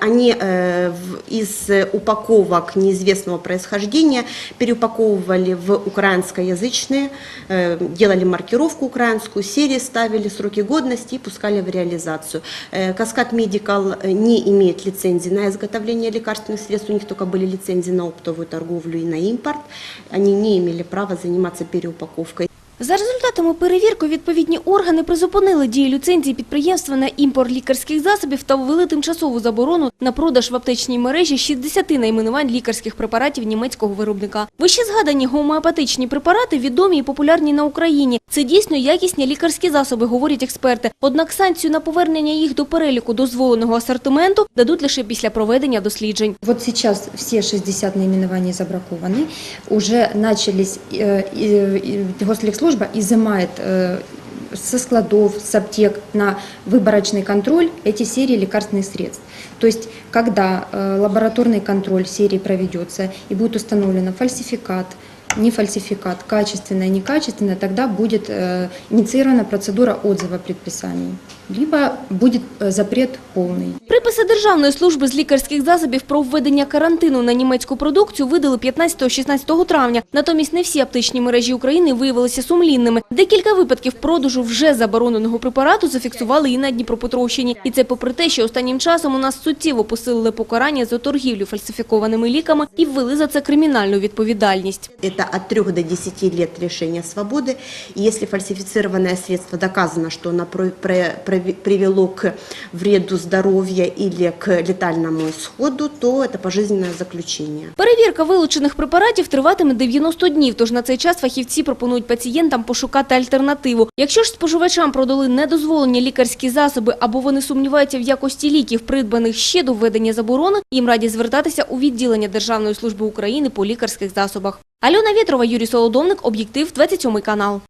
Они э, из упаковок неизвестного происхождения переупаковывали в украинскоязычные, э, делали маркировку украинскую, серии ставили сроки годности и пускали в реализацию. Э, Каскад Медикал не имеет лицензии на изготовление лекарственных средств, у них только были лицензии на оптовую торговлю и на импорт. Они не имели права заниматься переупаковкой. За результатами перевірки відповідні органи призупинили дію ліцензії підприємства на імпорт лікарських засобів та ввели тимчасову заборону на продаж в аптечній мережі 60 найменувань лікарських препаратів німецького виробника. Вище згадані гомеопатичні препарати відомі і популярні на Україні. Це дійсно якісні лікарські засоби, говорять експерти. Однак санкцію на повернення їх до переліку дозволеного асортименту дадуть лише після проведення досліджень. Вот сейчас все 60 наименований забракованы, уже начались, э, э, э, Госслегслужба изымает э, со складов, с аптек на выборочный контроль эти серии лекарственных средств. То есть, когда э, лабораторный контроль серии проведется и будет установлено фальсификат, не фальсификат, качественное, некачественное, тогда будет э, инициирована процедура отзыва предписаний, либо будет э, запрет полный. Приписи Державної служби з лікарських засобів про введення карантину на німецьку продукцію видали 15-16 травня. Натомість не всі аптечні мережі України виявилися сумлінними. Декілька випадків продажу вже забороненого препарату зафіксували і на Дніпропетровщині. І це попри те, що останнім часом у нас суттєво посилили покарання за торгівлю фальсифікованими ліками і ввели за це кримінальну відповідальність. Это от 3 до 10 лет лишения свободы. И если фальсифицированное средство доказано, что оно про- про- прови- привело к вреду здоровья или к летальному исходу, то это пожизненное заключение. Перевірка вилучених препаратів триватиме 90 днів, тож на цей час фахівці пропонують пацієнтам пошукати альтернативу. Якщо ж споживачам продали недозволені лікарські засоби або вони сумніваються в якості ліків, придбаних ще до введення заборони, їм раді звертатися у відділення Державної служби України по лікарських засобах. Альона Вєтрова, Юрій Солодовник, Об'єктив, 27 канал.